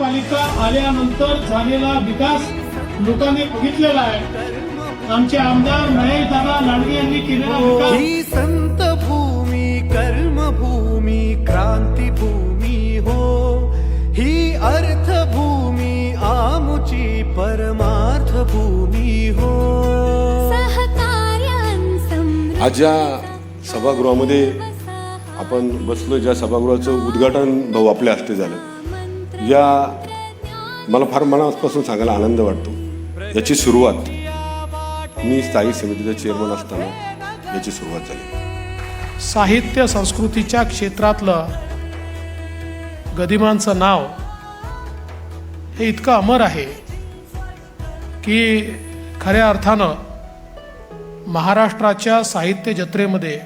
महानगरपालिका आल्यानंतर झालेला विकास लोकांनी बघितलेला आहे. आमचे आमदार महेश दादा लांडगे यांनी केलेला विकास. ही संत भूमी कर्मभूमी क्रांतीभूमी हो. ही अर्थभूमी आमुची परमार्थ भूमी हो. आज ज्या सभागृहामध्ये आपण बसलो ज्या सभागृहाचं उद्घाटन भाऊ आपल्या हस्ते झालं. या मला फार मनापासून सांगायला आनंद वाटतो. याची सुरुवात मी स्थायी समितीचा चेअरमन असताना याची सुरुवात झाली. साहित्य संस्कृतीच्या क्षेत्रातलं गदिमांचं नाव हे इतकं अमर आहे की खऱ्या अर्थानं महाराष्ट्राच्या साहित्य जत्रेमध्ये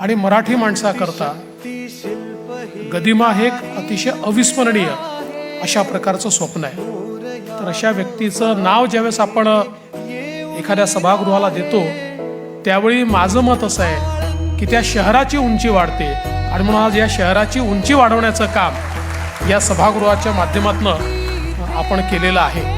आणि मराठी माणसाकरता गदिमा हे एक अतिशय अविस्मरणीय अशा प्रकारचं स्वप्न आहे. तर अशा व्यक्तीचं नाव ज्यावेळेस आपण एखाद्या सभागृहाला देतो त्यावेळी माझं मत असं आहे की त्या शहराची उंची वाढते. आणि म्हणून आज या शहराची उंची वाढवण्याचं काम या सभागृहाच्या माध्यमातून आपण केलेलं आहे.